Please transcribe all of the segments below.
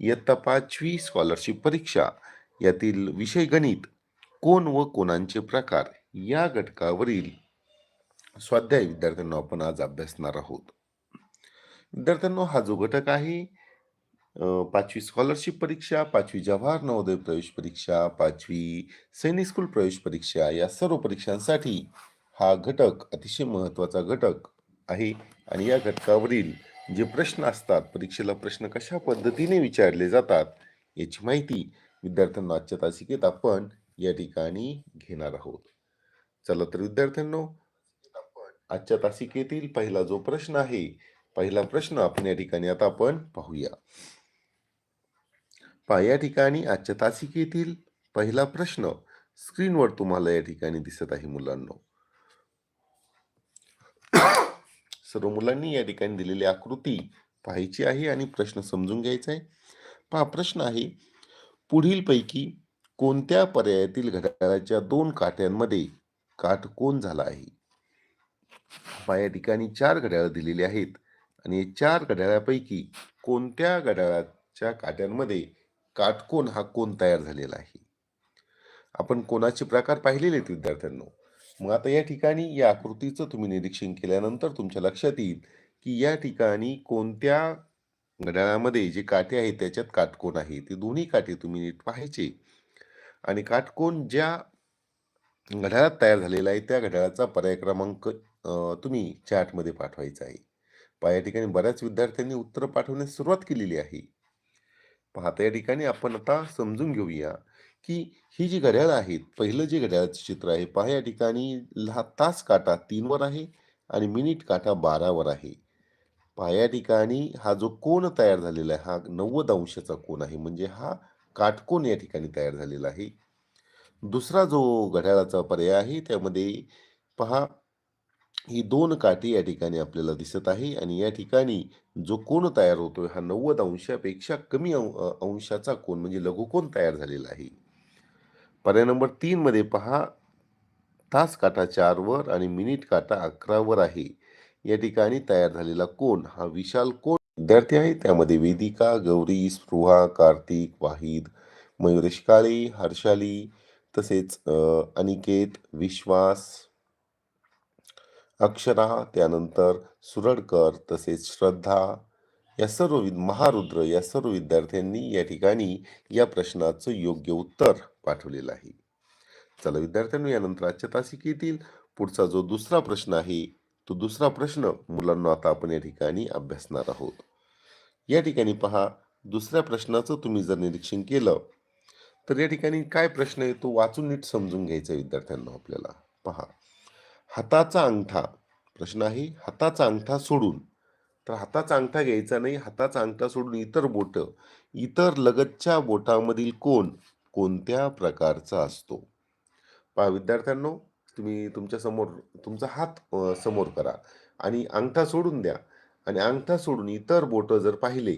इयत्ता पाचवी स्कॉलरशिप परीक्षा. यातील विषय गणित कोण व कोणांचे प्रकार या घटकावरील स्वाध्याय विद्यार्थ्यांना आपण आज अभ्यासणार आहोत. विद्यार्थ्यांनो हा जो घटक आहे पाचवी स्कॉलरशिप परीक्षा पाचवी जवाहर नवोदय प्रवेश परीक्षा पाचवी सैनिक स्कूल प्रवेश परीक्षा या सर्व परीक्षांसाठी हा घटक अतिशय महत्त्वाचा घटक आहे. आणि या घटकावरील जे प्रश्न असतात परीक्षेला प्रश्न कशा पद्धतीने विचारले जातात याची माहिती विद्यार्थ्यांना आजच्या तासिकेत आपण या ठिकाणी घेणार आहोत. चला तर विद्यार्थ्यांनो आजच्या तासिकेतील पहिला जो प्रश्न आहे पहिला प्रश्न आपण या ठिकाणी आता आपण पाहूया. पा या ठिकाणी आजच्या तासिकेतील पहिला प्रश्न स्क्रीनवर तुम्हाला या ठिकाणी दिसत आहे मुलांनो. सर्व मुलांनी या ठिकाणी दिलेली आकृती पाहायची आहे आणि प्रश्न समजून घ्यायचा आहे. पहा प्रश्न आहे पुढीलपैकी कोणत्या पर्यायातील घड्याळाच्या दोन काट्यांमध्ये काटकोन झाला आहे? पहा या ठिकाणी चार घड्याळ दिलेली आहेत आणि चार घड्याळापैकी कोणत्या घड्याळाच्या काट्यांमध्ये काटकोन हा कोण तयार झालेला आहे? आपण कोणाचे प्रकार पाहिलेले आहेत विद्यार्थ्यांनो? मग आता या ठिकाणी या आकृतीचं तुम्ही निरीक्षण केल्यानंतर तुमच्या लक्षात येईल की या ठिकाणी कोणत्या घड्याळामध्ये जे काटे आहेत त्याच्यात काटकोन आहे. ते दोन्ही काटे तुम्ही नीट पाहायचे. आणि काटकोन ज्या घड्याळात तयार झालेला आहे त्या घड्याळाचा पर्याय क्रमांक तुम्ही चॅटमध्ये पाठवायचा आहे. पहा या ठिकाणी बऱ्याच विद्यार्थ्यांनी उत्तर पाठवण्यास सुरुवात केलेली आहे. पाहता या ठिकाणी आपण आता समजून घेऊया. की ही जी घड्याळ आहेत पहिलं जे घड्याळाचं चित्र आहे पहा या ठिकाणी लहा तास काटा तीनवर आहे आणि मिनिट काटा बारावर आहे. पहा या ठिकाणी हा जो कोण तयार झालेला आहे हा नव्वद अंशाचा कोण आहे म्हणजे हा काटकोन या ठिकाणी तयार झालेला आहे. दुसरा जो घड्याळाचा पर्याय आहे त्यामध्ये पहा ही दोन काठी या ठिकाणी आपल्याला दिसत आहे आणि या ठिकाणी जो कोण तयार होतोय हा नव्वद अंशापेक्षा कमी अं- अंशाचा कोण म्हणजे लघुकोन तयार झालेला आहे. पर्याय नंबर तीनमध्ये पहा तास काटा चारवर आणि मिनिट काटा अकरावर आहे. या ठिकाणी तयार झालेला कोण? हा विशाल कोण? विद्यार्थी आहे. त्यामध्ये वेदिका गौरी स्पृहा कार्तिक वाहिद मयुरेश काळे हर्षाली तसेच अनिकेत विश्वास अक्षरा त्यानंतर सुरडकर तसेच श्रद्धा या सर्व महारुद्र या सर्व विद्यार्थ्यांनी या ठिकाणी या प्रश्नाचं योग्य उत्तर पाठवलेला आहे. चला विद्यार्थ्यांनो यानंतर आजच्या तासिकेतील पुढचा जो दुसरा प्रश्न आहे तो दुसरा प्रश्न मुलांना आता आपण या ठिकाणी अभ्यासणार आहोत. या ठिकाणी पहा दुसऱ्या प्रश्नाचं तुम्ही जर निरीक्षण केलं तर या ठिकाणी काय प्रश्न आहे तो वाचून नीट समजून घ्यायचा आहे विद्यार्थ्यांना आपल्याला. पहा हाताचा अंगठा प्रश्न आहे हाताचा अंगठा सोडून. तर हाताचा अंगठा घ्यायचा नाही हाताचा अंगठा सोडून इतर बोट. इतर लगतच्या बोटामधील कोण कोणत्या प्रकारचा असतो? पहा विद्यार्थ्यांनो तुम्ही तुमच्यासमोर तुमचा हात समोर करा आणि अंगठा सोडून द्या आणि अंगठा सोडून इतर बोटं जर पाहिले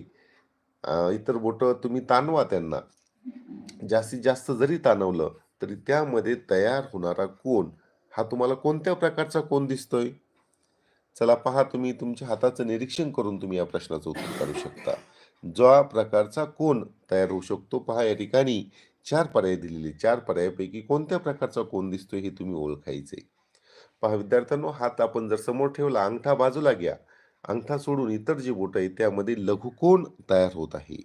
इतर बोटं तुम्ही ताणवा त्यांना. जास्तीत जास्त जरी ताणवलं तरी त्यामध्ये तयार होणारा कोण हा तुम्हाला कोणत्या प्रकारचा कोण दिसतोय? चला पहा तुम्ही तुमच्या हाताचं निरीक्षण करून तुम्ही या प्रश्नाचं उत्तर काढू शकता. ज्या प्रकारचा कोण तयार होऊ शकतो पहा या ठिकाणी. चार पर्याय दिलेले चार पर्यायापैकी कोणत्या प्रकारचा कोण दिसतोय हे तुम्ही ओळखायचे? पहा विद्यार्थ्यांनो हात आपण जर समोर ठेवला अंगठा बाजूला घ्या. अंगठा सोडून इतर जे बोट आहेत त्यामध्ये लघुकोण तयार होत आहे.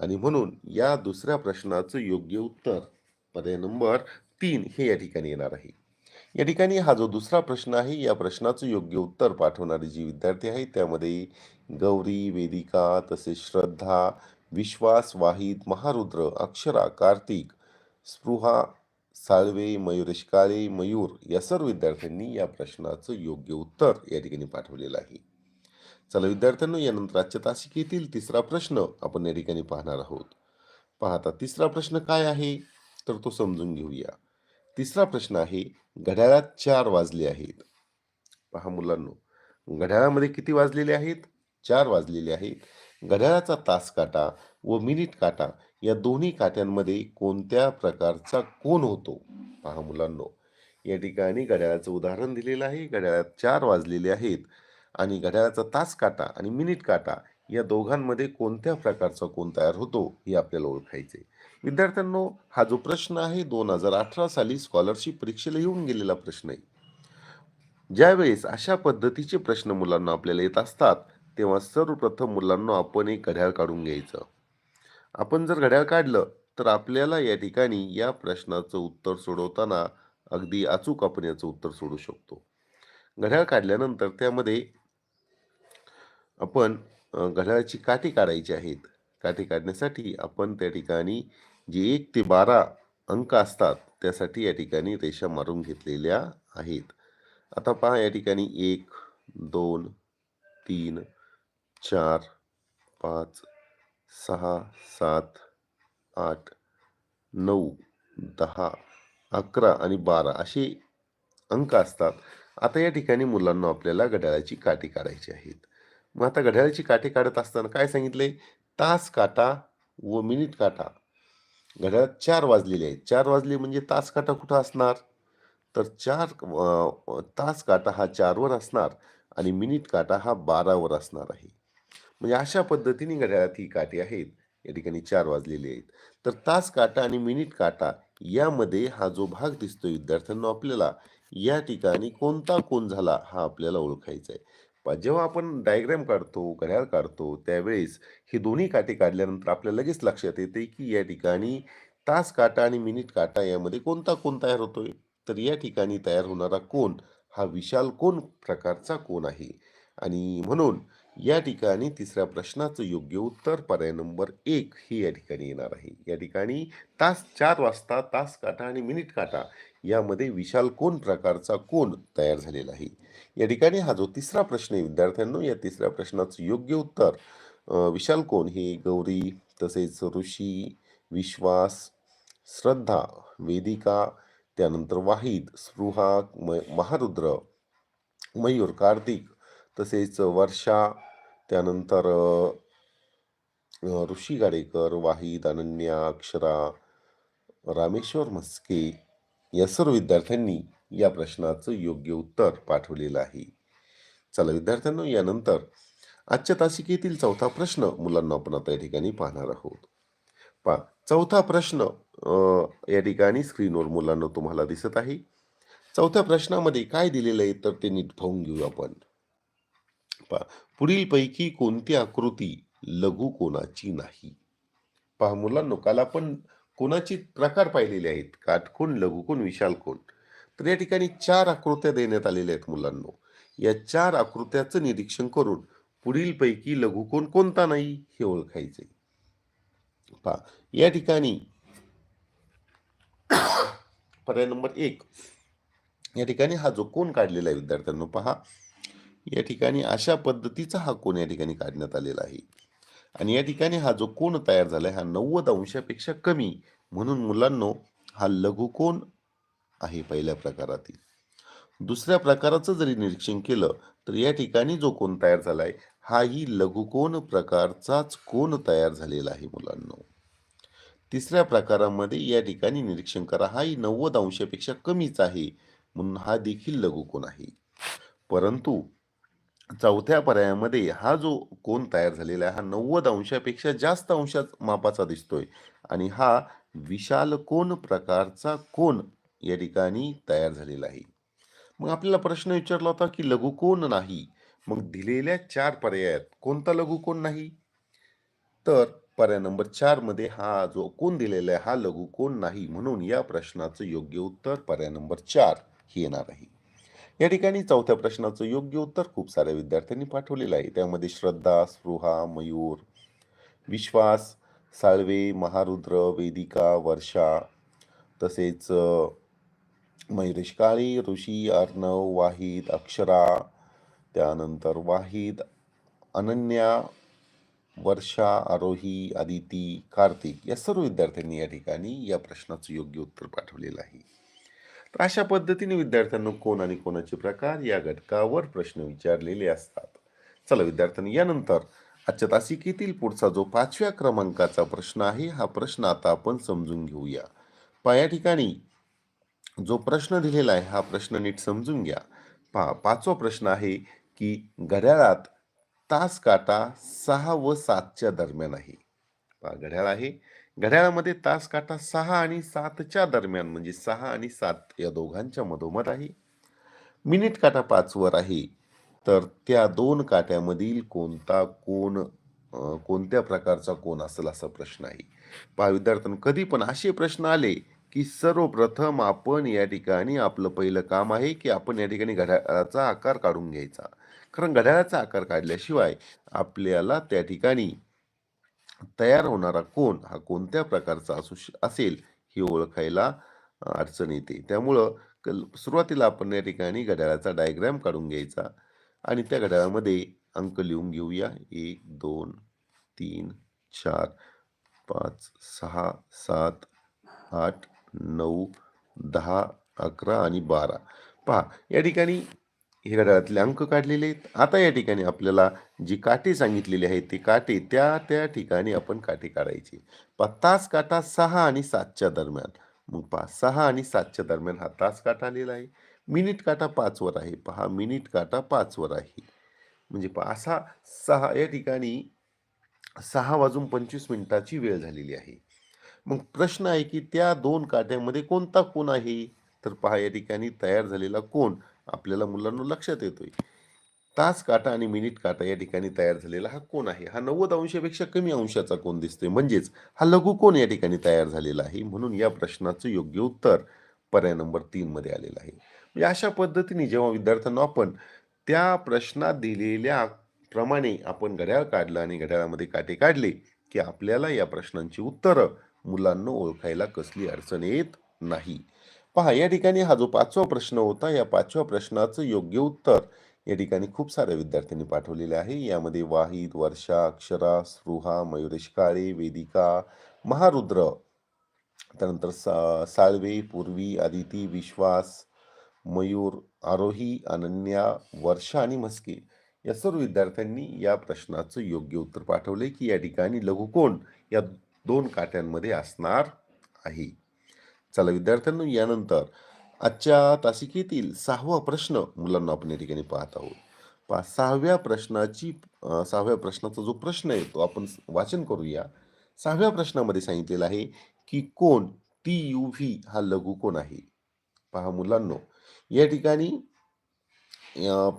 आणि म्हणून या दुसऱ्या प्रश्नाचं योग्य उत्तर पर्याय नंबर तीन हे या ठिकाणी येणार आहे. या ठिकाणी हा जो दुसरा प्रश्न आहे या प्रश्नाचं योग्य उत्तर पाठवणारे जी विद्यार्थी आहेत त्यामध्ये गौरी वेदिका तसेच श्रद्धा विश्वास वाहिद महारुद्र अक्षरा कार्तिक स्पृहा साळवे मयुरेश काळे मयूर या सर्व विद्यार्थ्यांनी या प्रश्नाचं योग्य उत्तर या ठिकाणी पाठवलेलं आहे. चला विद्यार्थ्यांनो यानंतर आजच्या तासिकेतील तिसरा प्रश्न आपण या ठिकाणी पाहणार आहोत. पाहता तिसरा प्रश्न काय आहे? तर तो समजून घेऊया. तिसरा प्रश्न आहे घड्याळात चार वाजले आहेत. पहा मुलांनो घड्याळामध्ये किती वाजलेले आहेत? चार वाजलेले आहेत. घड्याळाचा तास काटा व मिनिट काटा या दोन्ही काट्यांमध्ये कोणत्या प्रकारचा कोण होतो? पहा मुलांनो या ठिकाणी घड्याळाचं उदाहरण दिलेलं आहे. घड्याळात चार वाजलेले आहेत आणि घड्याळाचा तास काटा आणि मिनिट काटा या दोघांमध्ये कोणत्या प्रकारचा कोण तयार होतो हे आपल्याला ओळखायचे. विद्यार्थ्यांनो हा जो प्रश्न आहे दोन हजार अठरा साली स्कॉलरशिप परीक्षेला येऊन गेलेला प्रश्न आहे. ज्यावेळेस अशा पद्धतीचे प्रश्न मुलांना आपल्याला येत असतात तेव्हा सर्वप्रथम मुलांना आपण एक घड्याळ काढून घ्यायचं. आपण जर घड्याळ काढलं तर आपल्याला या ठिकाणी या प्रश्नाचं उत्तर सोडवताना अगदी अचूक आपण याचं उत्तर सोडू शकतो. घड्याळ काढल्यानंतर त्यामध्ये आपण घड्याळाची काठी काढायची आहेत. काठी काढण्यासाठी आपण त्या ठिकाणी जे एक ते बारा अंक असतात त्यासाठी या ठिकाणी रेषा मारून घेतलेल्या आहेत. आता पहा या ठिकाणी एक दोन तीन चार पाच सहा सात आठ नऊ दहा अकरा आणि बारा असे अंक असतात. आता या ठिकाणी मुलांना आपल्याला घड्याळाची काठी काढायची आहेत. मग आता घड्याळाची काठी काढत असताना काय सांगितले? तास काटा व मिनिट काटा. घड्याळात चार वाजलेले आहेत. चार वाजले म्हणजे तास काटा कुठं असणार? तर चार तास काटा हा चारवर असणार आणि मिनिट काटा हा बारावर असणार आहे. म्हणजे अशा पद्धतीने घड्याळात ही काटे आहेत. या ठिकाणी चार वाजलेले आहेत. तर तास काटा आणि मिनिट काटा यामध्ये हा जो भाग दिसतोय विद्यार्थ्यांना आपल्याला या ठिकाणी कोणता कोण झाला हा आपल्याला ओळखायचा आहे. जेव्हा आपण डायग्रॅम काढतो घड्याळ काढतो त्यावेळेस हे दोन्ही काटे काढल्यानंतर आपल्याला लगेच लक्षात येते की या ठिकाणी तास काटा आणि मिनिट काटा यामध्ये कोणता कोण तयार होतोय? तर या ठिकाणी तयार होणारा कोण हा विशाल कोण प्रकारचा कोण आहे? आणि म्हणून या ठिकाणी तिसऱ्या प्रश्नाचं योग्य उत्तर पर्याय नंबर एक हे या ठिकाणी येणार आहे. या ठिकाणी तास चार वाजता तास काटा आणि मिनिट काटा यामध्ये विशाल कोण प्रकारचा कोण तयार झालेला आहे? या ठिकाणी हा जो तिसरा प्रश्न आहे विद्यार्थ्यांनो या तिसऱ्या प्रश्नाचं योग्य उत्तर विशाल कोण हे गौरी तसेच ऋषी विश्वास श्रद्धा वेदिका त्यानंतर वाहिद स्पृहा म महारुद्र मयूर कार्तिक तसेच वर्षा त्यानंतर ऋषी गाडेकर वाहिद अनन्या अक्षरा रामेश्वर म्हस्के या सर्व विद्यार्थ्यांनी या प्रश्नाचं योग्य उत्तर पाठवलेलं आहे. चला विद्यार्थ्यांनो यानंतर आजच्या तासिकेतील चौथा प्रश्न मुलांना आपण आता या ठिकाणी पाहणार आहोत. पहा चौथा प्रश्न या ठिकाणी स्क्रीनवर मुलांना तुम्हाला दिसत आहे. चौथ्या प्रश्नामध्ये काय दिलेलं आहे तर ते नीट पाहून घेऊ आपण. पहा पुढीलपैकी कोणती आकृती लघु कोणाची नाही? पहा मुलांनो काल आपण कोणाचे प्रकार पाहिलेले आहेत? काटकोण लघुकोण विशाल कोण? तर या ठिकाणी चार आकृत्या देण्यात आलेल्या आहेत मुलांनो. या चार आकृत्याचं निरीक्षण करून पुढीलपैकी लघुकोण कोणता नाही हे ओळखायचे. पहा या ठिकाणी पर्याय नंबर एक. या ठिकाणी हा जो कोण काढलेला आहे विद्यार्थ्यांनो पहा. या ठिकाणी अशा पद्धतीचा हा कोण या ठिकाणी काढण्यात आलेला आहे? आणि या ठिकाणी हा जो कोण तयार झालाय हा नव्वद अंशापेक्षा कमी. म्हणून मुलांनो हा लघुकोण आहे पहिल्या प्रकारातील? दुसऱ्या प्रकाराचं जरी निरीक्षण केलं तर या ठिकाणी जो कोण तयार झालाय हाही लघुकोण प्रकारचाच कोण तयार झालेला आहे मुलांनो. तिसऱ्या प्रकारामध्ये या ठिकाणी निरीक्षण करा हाही नव्वद अंशापेक्षा कमीच आहे. म्हणून हा देखील लघुकोण आहे. परंतु चौथ्या पर्यायामध्ये हा जो कोण तयार झालेला आहे हा नव्वद अंशापेक्षा जास्त अंशात मापाचा दिसतोय. आणि हा विशाल कोण प्रकारचा कोण या ठिकाणी तयार झालेला आहे. मग आपल्याला प्रश्न विचारला होता की लघुकोन नाही. मग दिलेल्या चार पर्यायात कोणता लघुकोन नाही? तर पर्याय नंबर चारमध्ये हा जो कोण दिलेला आहे हा लघुकोन नाही म्हणून या प्रश्नाचं योग्य उत्तर पर्याय नंबर चार हे येणार आहे. या ठिकाणी चौथ्या प्रश्नाचं योग्य उत्तर खूप साऱ्या विद्यार्थ्यांनी पाठवलेलं आहे. त्यामध्ये श्रद्धा स्पृहा मयूर विश्वास साळवे महारुद्र वेदिका वर्षा तसेच मयुरेश काळे ऋषी अर्णव वाहिद अक्षरा त्यानंतर वाहिद अनन्या वर्षा आरोही आदिती कार्तिक या सर्व विद्यार्थ्यांनी या ठिकाणी या प्रश्नाचं योग्य उत्तर पाठवलेलं आहे. तर अशा पद्धतीने विद्यार्थ्यांना कोण आणि कोणाचे प्रकार या घटकावर प्रश्न विचारलेले असतात. चला विद्यार्थ्यांनी यानंतर आजच्या तासिकेतील पुढचा जो पाचव्या क्रमांकाचा प्रश्न आहे हा प्रश्न आता आपण समजून घेऊया. पहा या ठिकाणी जो प्रश्न दिलेला आहे हा प्रश्न नीट समजून घ्या. पहा पाचवा प्रश्न आहे की घड्याळात तास काटा सहा व सातच्या दरम्यान आहे. पहा घड्याळ आहे. घड्याळामध्ये तास काटा सहा आणि सातच्या दरम्यान म्हणजे सहा आणि सात या दोघांच्या मधोमध आहे. मिनिट काटा पाचवर आहे तर त्या दोन काट्यामधील कोणता कोण कोणत्या प्रकारचा कोण असेल असा प्रश्न आहे. पहा विद्यार्थ्यांनो कधी पण असे प्रश्न आले की सर्वप्रथम आपण या ठिकाणी आपलं पहिलं काम आहे की आपण या ठिकाणी घड्याळाचा आकार काढून घ्यायचा. कारण घड्याळाचा आकार काढल्याशिवाय आपल्याला त्या ठिकाणी तयार होणारा कोण हा कोणत्या प्रकारचा असू असेल ही ओळखायला अडचण येते. त्यामुळं कल सुरुवातीला आपण या ठिकाणी घड्याळाचा डायग्रॅम काढून घ्यायचा आणि त्या घड्याळामध्ये अंक लिहून घेऊया. एक दोन तीन चार पाच सहा सात आठ नऊ दहा अकरा आणि बारा. पहा या ठिकाणी हे घड्याळातले अंक काढलेले आहेत. आता या ठिकाणी आपल्याला जी काटे सांगितलेली आहेत ती काटे त्या त्या ठिकाणी आपण काटे काढायचे. पहा तास काटा सहा आणि सातच्या दरम्यान. मग पहा सहा आणि सातच्या दरम्यान हा तास काटा आलेला आहे. मिनिट काटा पाचवर आहे. पहा मिनिट काटा पाचवर आहे. म्हणजे पहा असा सहा या ठिकाणी सहा वाजून पंचवीस मिनिटाची वेळ झालेली आहे. मग प्रश्न आहे की त्या दोन काट्यामध्ये कोणता कोण आहे? तर पहा या ठिकाणी तयार झालेला कोण आपल्याला मुलांना लक्षात येतोय. तास काटा आणि मिनिट काटा या ठिकाणी तयार झालेला हा कोण आहे? हा नव्वद अंशापेक्षा कमी अंशाचा कोण दिसतोय? म्हणजेच हा लघु कोण या ठिकाणी तयार झालेला आहे? म्हणून या प्रश्नाचं योग्य उत्तर पर्याय नंबर तीन मध्ये आलेलं आहे. म्हणजे अशा पद्धतीने जेव्हा विद्यार्थ्यांना आपण त्या प्रश्नात दिलेल्या प्रमाणे आपण घड्याळ काढलं आणि घड्याळामध्ये काटे काढले की आपल्याला या प्रश्नांची उत्तरं मुलांना ओळखायला कसली अडचण येत नाही. पहा या ठिकाणी हा जो पाचवा प्रश्न होता या पाचव्या प्रश्नाचं योग्य उत्तर या ठिकाणी खूप साऱ्या विद्यार्थ्यांनी पाठवलेले आहे. यामध्ये वाहिद वर्षा अक्षरा स्पृहा मयुरेश काळे वेदिका महारुद्र त्यानंतर सा साळवे पूर्वी आदिती विश्वास मयूर आरोही अनन्या वर्षा आणि मस्के या सर्व विद्यार्थ्यांनी या प्रश्नाचं योग्य उत्तर पाठवले की या ठिकाणी लघुकोण या दोन काट्यांमध्ये असणार आहे. चला विद्यार्थ्यांनो यानंतर आजच्या तासिकेतील सहावा प्रश्न मुलांना आपण या ठिकाणी पाहत आहोत. पहा सहाव्या प्रश्नाची सहाव्या प्रश्नाचा जो प्रश्न आहे तो आपण वाचन करूया. सहाव्या प्रश्नामध्ये सांगितलेलं आहे की कोण टी यू व्ही हा लघु कोण आहे? पहा मुलांनो या ठिकाणी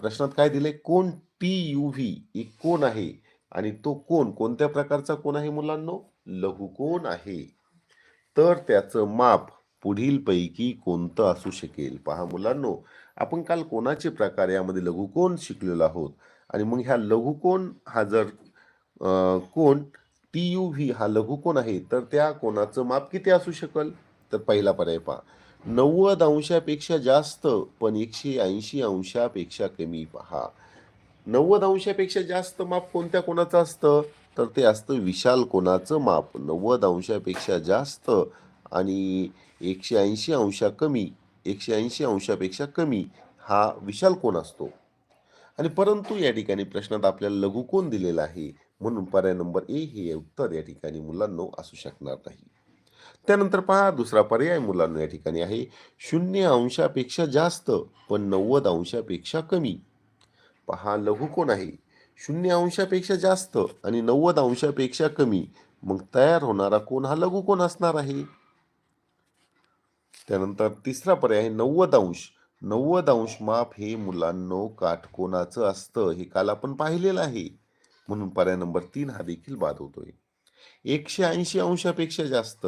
प्रश्नात काय दिलंय? कोण टी यू व्ही एक कोण आहे? आणि तो कोण कोणत्या प्रकारचा कोण आहे मुलांनो? लघुकोण आहे? तर त्याचं माप पुढीलपैकी कोणतं असू शकेल? पहा मुलांनो आपण काल कोणाचे प्रकार यामध्ये लघुकोण शिकलेलो आहोत? आणि मग ह्या लघुकोण हा जर कोण टी यू व्ही हा लघुकोण आहे तर त्या कोणाचं माप किती असू शकेल? तर पहिला पर्याय पहा. नव्वद अंशापेक्षा जास्त पण एकशे ऐंशी अंशापेक्षा कमी पहा. नव्वद अंशापेक्षा जास्त माप कोणत्या कोणाचं असतं? तर ते असतं विशाल कोणाचं माप. नव्वद अंशापेक्षा जास्त आणि एकशे ऐंशी अंशा कमी एकशे ऐंशी अंशापेक्षा कमी हा विशाल कोण असतो. आणि परंतु या ठिकाणी प्रश्नात आपल्याला लघु कोण दिलेला आहे म्हणून पर्याय नंबर ए हे उत्तर या ठिकाणी मुलांनो असू शकणार नाही. त्यानंतर पहा दुसरा पर्याय मुलांना या ठिकाणी आहे शून्य अंशापेक्षा जास्त पण नव्वद अंशापेक्षा कमी. पहा लघु कोण आहे शून्य अंशापेक्षा जास्त आणि नव्वद अंशापेक्षा कमी मग तयार होणारा कोण हा लघुकोण असणार आहे. त्यानंतर तिसरा पर्याय आहे नव्वद अंश. नव्वद अंश माप हे मुलांनो काटकोणाचं असतं हे काल आपण पाहिलेलं आहे. म्हणून पर्याय नंबर तीन हा देखील बाद होतोय. एकशे ऐंशी अंशापेक्षा जास्त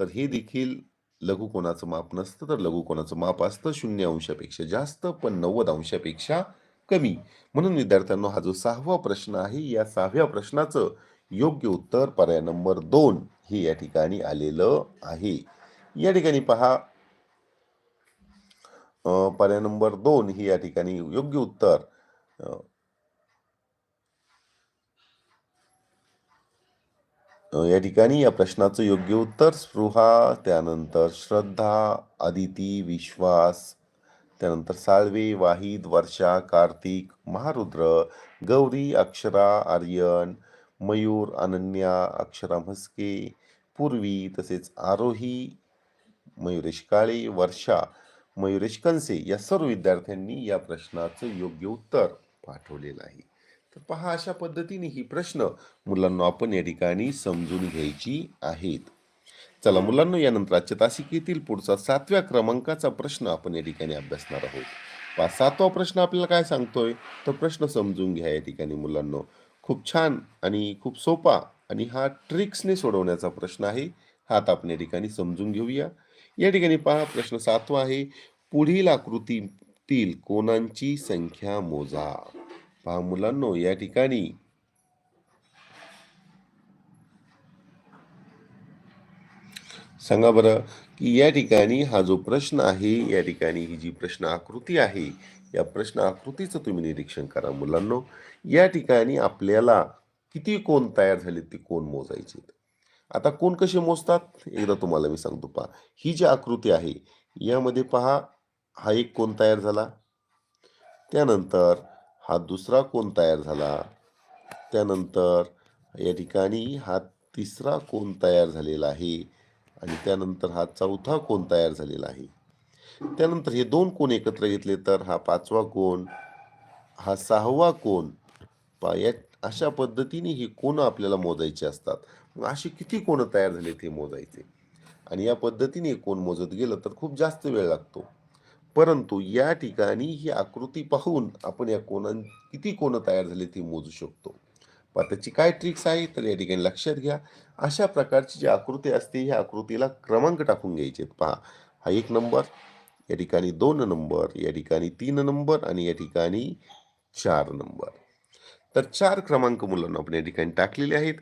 तर हे देखील लघुकोणाचं माप नसतं तर लघुकोणाचं माप असतं शून्य अंशापेक्षा जास्त पण नव्वद अंशापेक्षा कमी. म्हणून विद्यार्थ्यांनो हा जो सहावा प्रश्न आहे या सहाव्या प्रश्नाचं योग्य उत्तर पर्याय नंबर दोन हे या ठिकाणी आलेलं आहे. या ठिकाणी पहा पर्याय नंबर दोन ही या ठिकाणी योग्य उत्तर. या ठिकाणी या प्रश्नाचं योग्य उत्तर स्पृहा त्यानंतर श्रद्धा अदिती विश्वास त्यानंतर साळवे वाहिद वर्षा कार्तिक महारुद्र गौरी अक्षरा आर्यन मयूर अनन्या अक्षरा म्हस्के पूर्वी तसेच आरोही मयुरेश काळे वर्षा मयुरेश कनसे या सर्व विद्यार्थ्यांनी या प्रश्नाचं योग्य उत्तर पाठवलेलं आहे. तर पहा अशा पद्धतीने ही प्रश्न मुलांना आपण या ठिकाणी समजून घ्यायची आहेत. चला मुलांना यानंतर आजच्या तासिकेतील पुढचा सातव्या क्रमांकाचा प्रश्न आपण या ठिकाणी अभ्यासणार आहोत. पहा सातवा प्रश्न आपल्याला काय सांगतोय? तो प्रश्न समजून घ्या या ठिकाणी मुलांना. खूप छान आणि खूप सोपा आणि हा ट्रिक्सने सोडवण्याचा प्रश्न आहे. हा आता आपण या ठिकाणी समजून घेऊया. या ठिकाणी पहा प्रश्न सातवा आहे. पुढील आकृतीतील कोणांची संख्या मोजा? पहा मुलांनो या ठिकाणी सांगा बरं की या ठिकाणी हा जो प्रश्न आहे या ठिकाणी ही जी प्रश्न आकृती आहे या प्रश्न आकृतीचं तुम्ही निरीक्षण करा मुलांनो. या ठिकाणी आपल्याला किती कोण तयार झाले ते कोण मोजायचे आता कोण कसे मोजतात? एकदा तुम्हाला मी सांगतो पहा. ही जी आकृती आहे यामध्ये पहा हा एक कोण तयार झाला. त्यानंतर हा दुसरा कोण तयार झाला. त्यानंतर या ठिकाणी हा तिसरा कोण तयार झालेला आहे आणि त्यानंतर हा चौथा कोण तयार झालेला आहे. त्यानंतर हे दोन कोण एकत्र घेतले तर हा पाचवा कोण हा सहावा कोण पा या अशा पद्धतीने हे कोण आपल्याला मोजायचे असतात. असे किती कोण तयार झाले ते मोजायचे? आणि या पद्धतीने कोण मोजत गेलं तर खूप जास्त वेळ लागतो. परंतु या ठिकाणी ही आकृती पाहून आपण या कोणां किती कोण तयार झाले ते मोजू शकतो. पहा त्याची काय ट्रिक्स आहे तर या ठिकाणी लक्षात घ्या. अशा प्रकारची जी आकृती असते ह्या आकृतीला क्रमांक टाकून घ्यायचे पहा हा एक नंबर या ठिकाणी दोन नंबर या ठिकाणी तीन नंबर आणि या ठिकाणी चार नंबर. तर चार क्रमांक मुलांना आपण या ठिकाणी टाकलेले आहेत.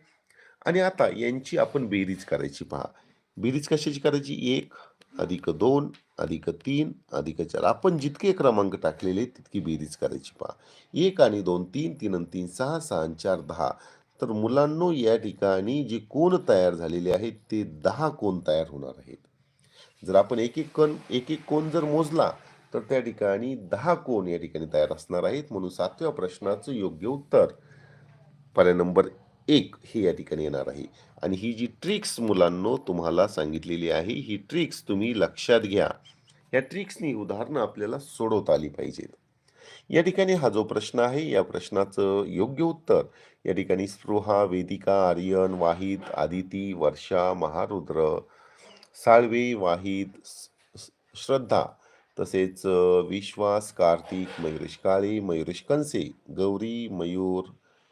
आणि आता यांची आपण बेरीज करायची पहा. बेरीज कशाची करायची? एक अधिक दोन अधिक तीन अधिक चार. आपण जितके क्रमांक टाकलेले तितकी बेरीज करायची पहा. एक आणि दोन तीन तीन आणि तीन सहा सहा आणि चार दहा. तर मुलांनो या ठिकाणी जे कोण तयार झालेले आहेत ते दहा कोण तयार होणार आहेत. जर आपण एक एक कण एक एक कोण जर मोजला तर त्या ठिकाणी दहा कोण या ठिकाणी तयार असणार आहेत. म्हणून सातव्या प्रश्नाचं योग्य उत्तर. पर्याय नंबर एक हे या ठिकाणी येणार आहे. आणि ही जी ट्रिक्स मुलांनो तुम्हाला सांगितलेली आहे ही ट्रिक्स तुम्ही लक्षात घ्या. या ट्रिक्सनी उदाहरणं आपल्याला सोडवता आली पाहिजेत. या ठिकाणी हा जो प्रश्न आहे या प्रश्नाचं योग्य उत्तर या ठिकाणी स्पृहा वेदिका आर्यन वाहिद आदिती वर्षा महारुद्र साळवे वाहिद श्रद्धा तसेच विश्वास कार्तिक मयुरेश काळे मयुरेश कंसे गौरी मयूर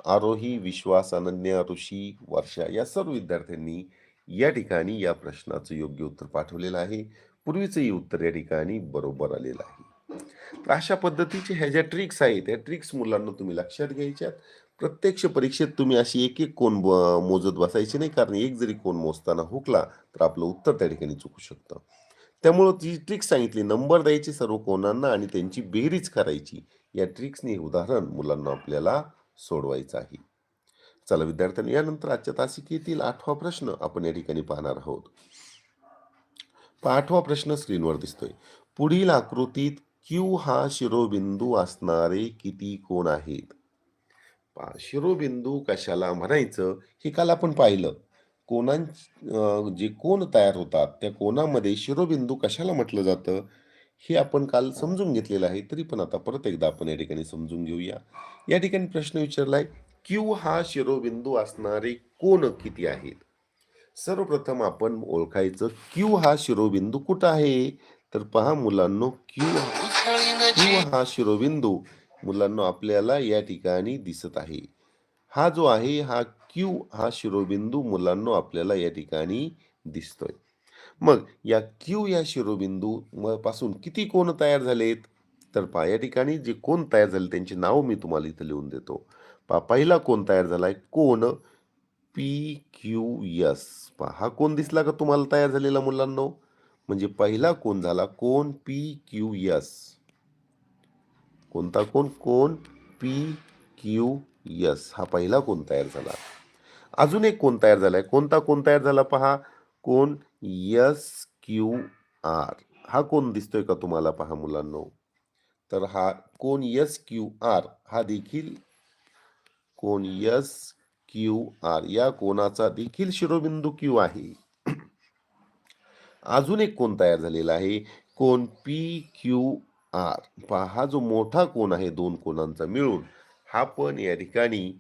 आरोही विश्वास अनन्या ऋषी वर्षा या सर्व विद्यार्थ्यांनी या ठिकाणी या प्रश्नाचं योग्य उत्तर पाठवलेलं आहे. पूर्वीचंही उत्तर या ठिकाणी बरोबर आलेलं आहे. तर अशा पद्धतीचे ह्या ज्या ट्रिक्स आहेत त्या ट्रिक्स मुलांना तुम्ही लक्षात घ्यायच्यात. प्रत्यक्ष परीक्षेत तुम्ही अशी एक एक कोण मोजत बसायची नाही कारण एक जरी कोण मोजताना हुकला तर आपलं उत्तर त्या ठिकाणी चुकू शकतं. त्यामुळं ती ट्रिक सांगितली नंबर द्यायची सर्व कोणांना आणि त्यांची बेरीज करायची. या ट्रिक्सने उदाहरण मुलांना आपल्याला सोडवायचा आहे चला विद्यार्थ्यांनी यानंतर आजच्या तासिकेतील आठवा प्रश्न आपण या ठिकाणी पाहणार आहोत. आठवा प्रश्न स्क्रीनवर दिसतोय. पुढील आकृतीत क्यू हा शिरोबिंदू असणारे किती कोण आहेत? शिरोबिंदू कशाला म्हणायचं? हे काल आपण पाहिलं. कोणां जे कोण तयार होतात त्या कोणामध्ये शिरोबिंदू कशाला म्हटलं जातं? हे आपण काल समजून घेतलेलं आहे तरी पण आता परत एकदा आपण या ठिकाणी समजून घेऊया. या ठिकाणी प्रश्न विचारलाय क्यू हा शिरोबिंदू असणारे कोण किती आहेत? सर्वप्रथम आपण ओळखायचं क्यू हा शिरोबिंदू कुठं आहे? तर पहा मुलांनो क्यू क्यू हा शिरोबिंदू मुलांना आपल्याला या ठिकाणी दिसत आहे. हा जो आहे हा क्यू हा शिरोबिंदू मुलांना आपल्याला या ठिकाणी दिसतोय. मग या क्यू या शिरोबिंदू पासून किती कोण तयार झालेत? तर पहा या ठिकाणी जे कोण तयार झाले त्यांची नाव मी तुम्हाला इथं लिहून देतो. पहा पहिला कोण तयार झाला आहे कोण? P Q yes. पहा हा कोण दिसला का तुम्हाला तयार झालेला मुलांनो? म्हणजे पहिला कोण झाला? कोण? P Q yes. कोणता कोण? कोण? P Q yes. हा पहिला कोण तयार झाला. अजून एक कोण तयार झालाय? कोणता कोण तयार झाला पहा? कोण? Yes Q R. हा कोण दिसतोय का तुम्हाला पहा मुलांनो? तर हा कोण यस क्यू आर? हा देखील कोण यस क्यू आर? या कोणाचा देखील शिरोबिंदू क्यू आहे? अजून एक कोण तयार झालेला आहे? कोण पी क्यू आर. पहा हा जो मोठा कोण आहे दोन कोणांचा मिळून हा पण या ठिकाणी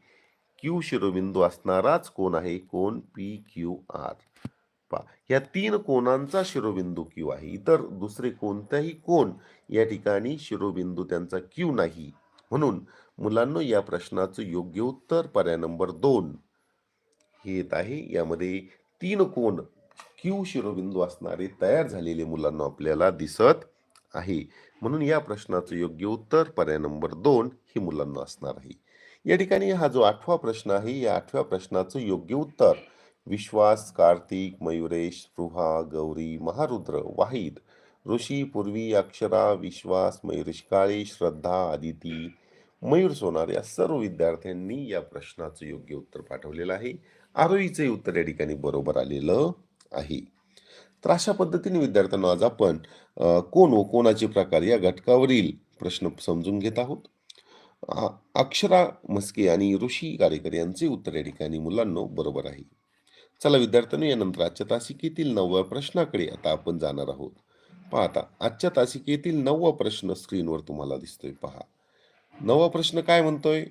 क्यू शिरोबिंदू असणाराच कोण आहे? कोण पी क्यू आर. पहा या तीन कोणांचा शिरोबिंदू क्यू आहे. इतर दुसरे कोणताही कोण या ठिकाणी शिरोबिंदू त्यांचा क्यू नाही. म्हणून मुलांनो या प्रश्नाचं योग्य उत्तर पर्याय नंबर दोन हे येत आहे. यामध्ये तीन कोण क्यू शिरोबिंदू असणारे तयार झालेले मुलांना आपल्याला दिसत आहे. म्हणून या प्रश्नाचं योग्य उत्तर पर्याय नंबर दोन हे मुलांना असणार आहे. या ठिकाणी हा जो आठवा प्रश्न आहे या आठव्या प्रश्नाचं योग्य उत्तर विश्वास कार्तिक मयुरेश स्पृहा गौरी महारुद्र वाहिद ऋषी पूर्वी अक्षरा विश्वास मयुरेश काळे श्रद्धा आदिती मयूर सोनार या सर्व विद्यार्थ्यांनी या प्रश्नाचं योग्य उत्तर पाठवलेलं आहे. आरोहीचे उत्तर या ठिकाणी बरोबर आलेलं आहे. तर अशा पद्धतीने विद्यार्थ्यांना आज आपण कोण व कोणाचे प्रकार या घटकावरील प्रश्न समजून घेत आहोत. अक्षरा मस्के आणि ऋषी कारेकर यांचे उत्तर या ठिकाणी मुलांनो बरोबर आहे. चला विद्यार्थ्यांनो यानंतर आजच्या तासिकेतील नवव्या प्रश्नाकडे आता आपण जाणार आहोत. पहा आता आजच्या तासिकेतील नववा प्रश्न स्क्रीनवर तुम्हाला दिसतोय. पहा. नवा प्रश्न काय म्हणतोय?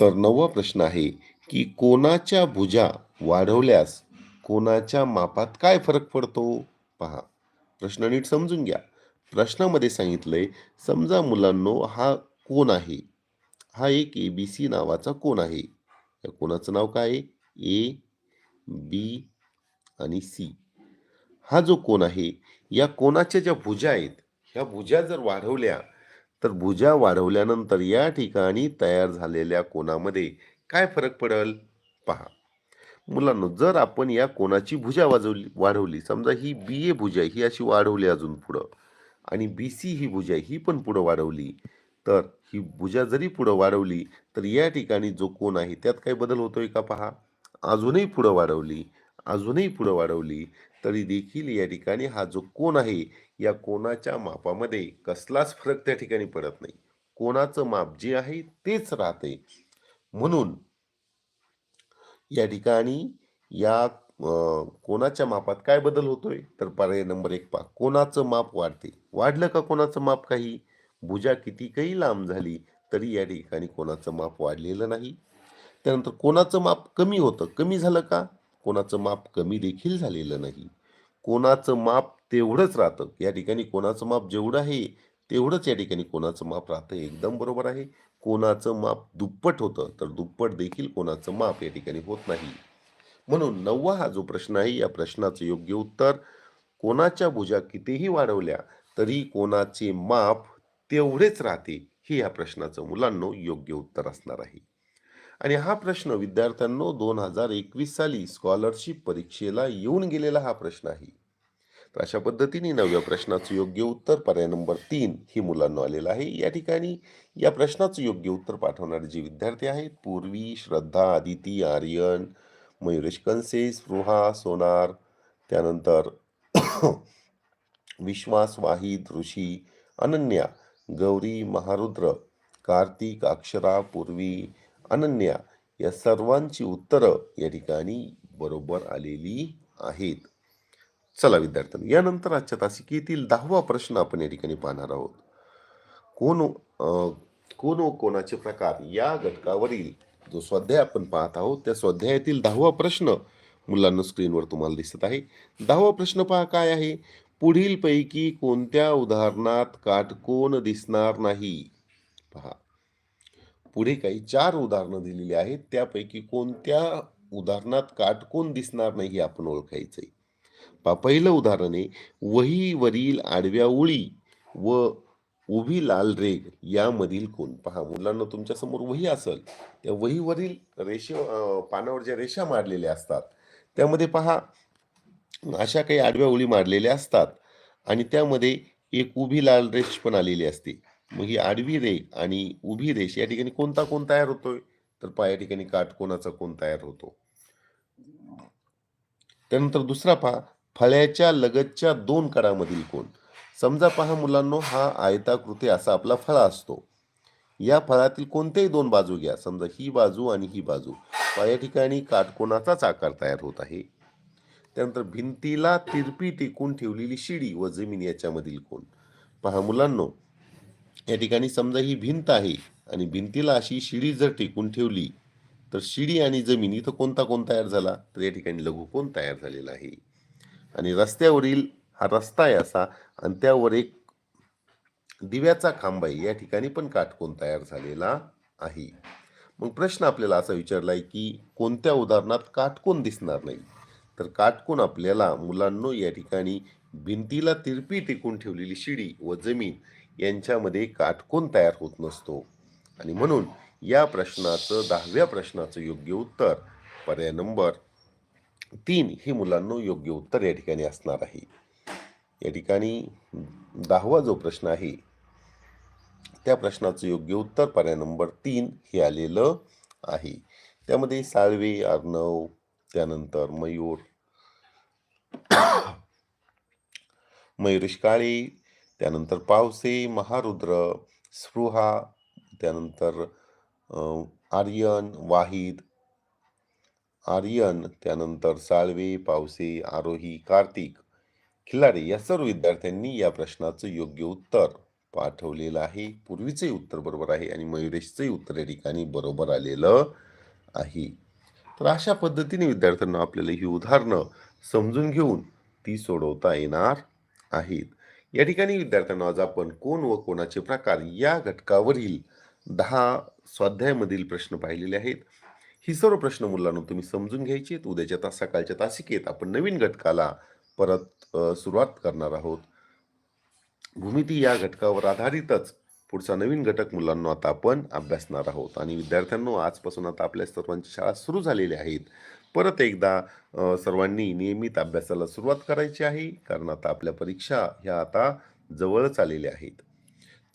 तर नववा प्रश्न आहे की कोणाच्या भुजा वाढवल्यास कोणाच्या मापात काय फरक पडतो? पहा. प्रश्न नीट समजून घ्या. प्रश्नामध्ये सांगितलंय समजा मुलांनो हा कोण आहे? हा एक ए बी सी नावाचा कोण आहे. या कोणाचं नाव काय आहे? ए बी आणि सी हा जो कोण आहे या कोणाच्या ज्या भुजा आहेत ह्या भुजा जर वाढवल्या तर भुजा वाढवल्यानंतर या ठिकाणी तयार झालेल्या कोणामध्ये काय फरक पडेल? पहा. मुलांनो जर आपण या कोणाची भुजा वाजवली वाढवली समजा ही बी ए भुजा आहे, ही अशी वाढवली अजून पुढं. आणि बी सी ही भुजा आहे, ही पण पुढं वाढवली. तर ही भुजा जरी पुढं वाढवली तर या ठिकाणी जो कोण आहे त्यात काही बदल होतोय का पहा? अजूनही पुढं वाढवली अजूनही पुढं वाढवली तरी देखील या ठिकाणी हा जो कोण आहे या कोणाच्या मापामध्ये कसलाच फरक त्या ठिकाणी पडत नाही. कोणाचं माप जे आहे तेच राहते. म्हणून या ठिकाणी या कोणाच्या मापात काय बदल होतोय? तर पर्याय नंबर एक पहा. कोणाचं माप वाढते. वाढलं का कोणाचं माप काही? भुजा किती काही लांब झाली तरी या ठिकाणी कोणाचं माप वाढलेलं नाही. त्यानंतर कोणाचं माप कमी होतं कमी झालं का? कोणाचं माप कमी देखील झालेलं नाही. कोणाचं माप तेवढंच राहतं या ठिकाणी कोणाचं माप जेवढं आहे तेवढंच या ठिकाणी कोणाचं माप राहतं एकदम बरोबर आहे. कोणाचं माप दुप्पट होतं तर दुप्पट देखील कोणाचं माप या ठिकाणी होत नाही. म्हणून नववा हा जो प्रश्न आहे या प्रश्नाचं योग्य उत्तर कोणाच्या भुजा कितीही वाढवल्या तरी कोणाचे माप तेवढेच राहते हे या प्रश्नाचं मुलांनो योग्य उत्तर असणार आहे. आणि हा प्रश्न विद्यार्थ्यांनो दोन हजार एकवीस साली स्कॉलरशिप परीक्षेला येऊन गेलेला हा प्रश्न आहे. तर अशा पद्धतीने नवव्या प्रश्नाचं योग्य उत्तर पर्याय नंबर तीन ही मुलांना आलेलं आहे. या ठिकाणी या प्रश्नाचं योग्य उत्तर पाठवणारे जे विद्यार्थी आहेत पूर्वी श्रद्धा आदिती आर्यन मयुरेश कंसे स्पृहा सोनार त्यानंतर विश्वास वाहिद ऋषी अनन्या गौरी महारुद्र कार्तिक अक्षरा पूर्वी अनन्या या सर्वांची उत्तरं या ठिकाणी बरोबर आलेली आहेत. चला विद्यार्थ्यांनो यानंतर आजच्या तासिकेतील दहावा प्रश्न आपण या ठिकाणी पाहणार आहोत. कोण कोण व कोणाचे प्रकार या घटकावरील जो स्वाध्याय आपण पाहत आहोत त्या स्वाध्यायातील दहावा प्रश्न मुलांना स्क्रीनवर तुम्हाला दिसत आहे. दहावा प्रश्न पहा काय आहे? पुढीलपैकी कोणत्या उदाहरणात काटकोण दिसणार नाही? पहा. पुढे काही चार उदाहरणं दिलेली आहेत. त्यापैकी कोणत्या उदाहरणात काटकोन दिसणार नाही हे आपण ओळखायचंय. पहा पहिलं उदाहरण आहे वहीवरील आडव्या उळी व उभी लाल रेग यामधील कोण? पहा मुलांना तुमच्यासमोर वही असेल त्या वहीवरील रेषे पानावर ज्या रेषा मारलेल्या असतात त्यामध्ये पहा अशा काही आडव्या ओळी मारलेल्या असतात आणि त्यामध्ये एक उभी लाल रेष पण आलेली असते. मग ही आडवी रेष आणि उभी रेष या ठिकाणी कोणता कोण तयार होतोय? तर पहा या ठिकाणी काटकोणाचा कोण तयार होतो? त्यानंतर दुसरा पहा फळ्याच्या लगतच्या दोन कडामधील कोण? समजा पहा मुलांनो हा आयताकृती असा आपला फळा असतो. या फळातील कोणत्याही दोन बाजू घ्या. समजा ही बाजू आणि ही बाजू. या ठिकाणी काटकोणाचाच आकार तयार होत आहे? त्यानंतर भिंतीला तिरपी टेकून ठेवलेली शिडी व जमीन याच्यामधील कोण? पहा मुलांनो या ठिकाणी समजा ही भिंत आहे आणि भिंतीला अशी शिडी जर टेकून ठेवली तर शिडी आणि जमीन इथं कोणता कोण तयार झाला? तर या ठिकाणी लघुकोण तयार झालेला आहे? आणि रस्त्यावरील हा रस्ता आहे असा आणि त्यावर एक दिव्याचा खांब आहे या ठिकाणी पण काटकोण तयार झालेला आहे? मग प्रश्न आपल्याला असा विचारला आहे की कोणत्या उदाहरणात काटकोण दिसणार नाही? तर काटकोन आपल्याला मुलांनो या ठिकाणी भिंतीला तिरपी टेकून ठेवलेली शिडी व जमीन यांच्यामध्ये काटकोन तयार होत नसतो. आणि म्हणून या प्रश्नाचं दहाव्या प्रश्नाचं योग्य उत्तर पर्याय नंबर तीन हे मुलांनो योग्य उत्तर या ठिकाणी असणार आहे. या ठिकाणी दहावा जो प्रश्न आहे त्या प्रश्नाचं योग्य उत्तर पर्याय नंबर तीन हे आलेलं आहे. त्यामध्ये साळवे अर्णव त्यानंतर मयूर. मयुरेश काळे त्यानंतर पावसे महारुद्र स्पृहा त्यानंतर आर्यन वाहिद. आर्यन त्यानंतर साळवे पावसे आरोही कार्तिक. खिलारे या सर्व विद्यार्थ्यांनी या प्रश्नाचं योग्य उत्तर पाठवलेलं आहे. पूर्वीचंही उत्तर बरोबर आहे आणि मयुरेशचंही उत्तर या ठिकाणी बरोबर आलेलं आहे. तर अशा पद्धतीने विद्यार्थ्यांना आपल्याला ही उदाहरणं समजून घेऊन ती सोडवता येणार आहेत. या ठिकाणी विद्यार्थ्यांना आज आपण कोण व कोणाचे प्रकार या घटकावरील दहा स्वाध्यायामधील प्रश्न पाहिलेले आहेत. ही सर्व प्रश्न मुलांना तुम्ही समजून घ्यायची आहेत उद्याच्या तास सकाळच्या तासिकेत आपण नवीन घटकाला परत सुरुवात करणार आहोत. भूमिती या घटकावर आधारितच पुढचा नवीन घटक मुलांना आता आपण अभ्यासणार आहोत. आणि विद्यार्थ्यांनो आजपासून आता आपल्या सर्वांची शाळा सुरू झालेली आहेत. परत एकदा सर्वांनी नियमित अभ्यासाला सुरुवात करायची आहे कारण आता आपल्या परीक्षा ह्या आता जवळच आलेल्या आहेत.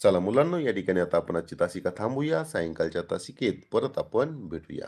चला मुलांनो या ठिकाणी आता आपण आजची तासिका थांबूया. सायंकाळच्या तासिकेत परत आपण भेटूया.